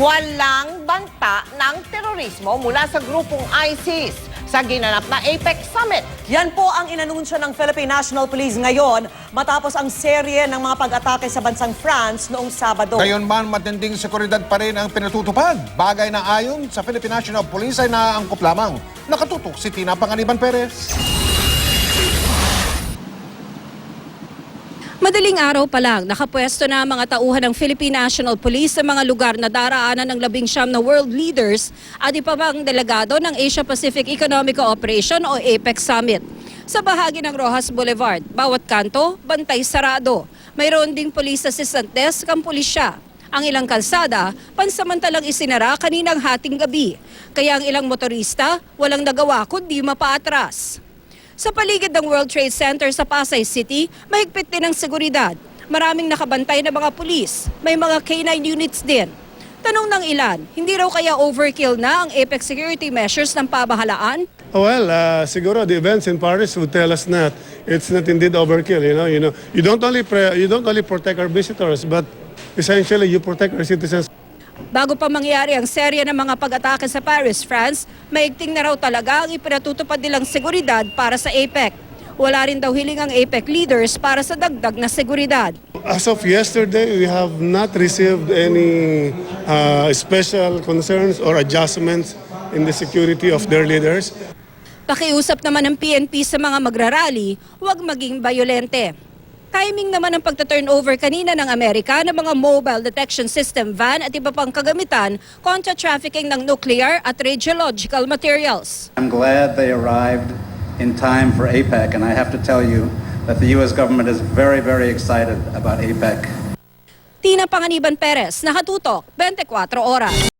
walang banta ng terorismo mula sa grupong ISIS sa ginanap na APEC Summit. Yan po ang inanunsyo ng Philippine National Police ngayon matapos ang serye ng mga pag-atake sa bansang France noong Sabado. Gayon man, matinding seguridad pa rin ang pinatutupad. Bagay na ayon sa Philippine National Police ay naangkop lamang. Nakatutok si Tina Panganiban Perez. Madaling araw pa lang, nakapwesto na mga tauhan ng Philippine National Police sa mga lugar na daraanan ng labing siyam na world leaders at iba pang delegado ng Asia Pacific Economic Cooperation o APEC Summit. Sa bahagi ng Rojas Boulevard, bawat kanto, bantay sarado. Mayroon ding police assistant desk ang pulisya. Ang ilang kalsada, pansamantalang isinara kaninang hating gabi. Kaya ang ilang motorista, walang nagawa kundi mapaatras. Sa paligid ng World Trade Center sa Pasay City, mahigpit din ang seguridad. Maraming nakabantay na mga pulis. May mga K-9 units din. Tanong ng ilan, hindi raw kaya overkill na ang APEC security measures ng pabahalaan? Well, uh, siguro the events in Paris would tell us that it's not indeed overkill. You know, you know, you don't only pre- you don't only protect our visitors, but essentially you protect our citizens. Bago pa mangyari ang serya ng mga pag-atake sa Paris, France, maigting na raw talaga ang ipinatutupad nilang seguridad para sa APEC. Wala rin daw hiling ang APEC leaders para sa dagdag na seguridad. As of yesterday, we have not received any uh, special concerns or adjustments in the security of their leaders. Pakiusap naman ng PNP sa mga magrarally, huwag maging bayolente. Timing naman ng pagta-turnover kanina ng Amerika ng mga mobile detection system van at iba pang kagamitan kontra trafficking ng nuclear at radiological materials. I'm glad they arrived in time for APEC, and I have to tell you that the U.S. government is very, very excited about APEC. Tina Panganiban Perez, Nakatutok, 24 Oras.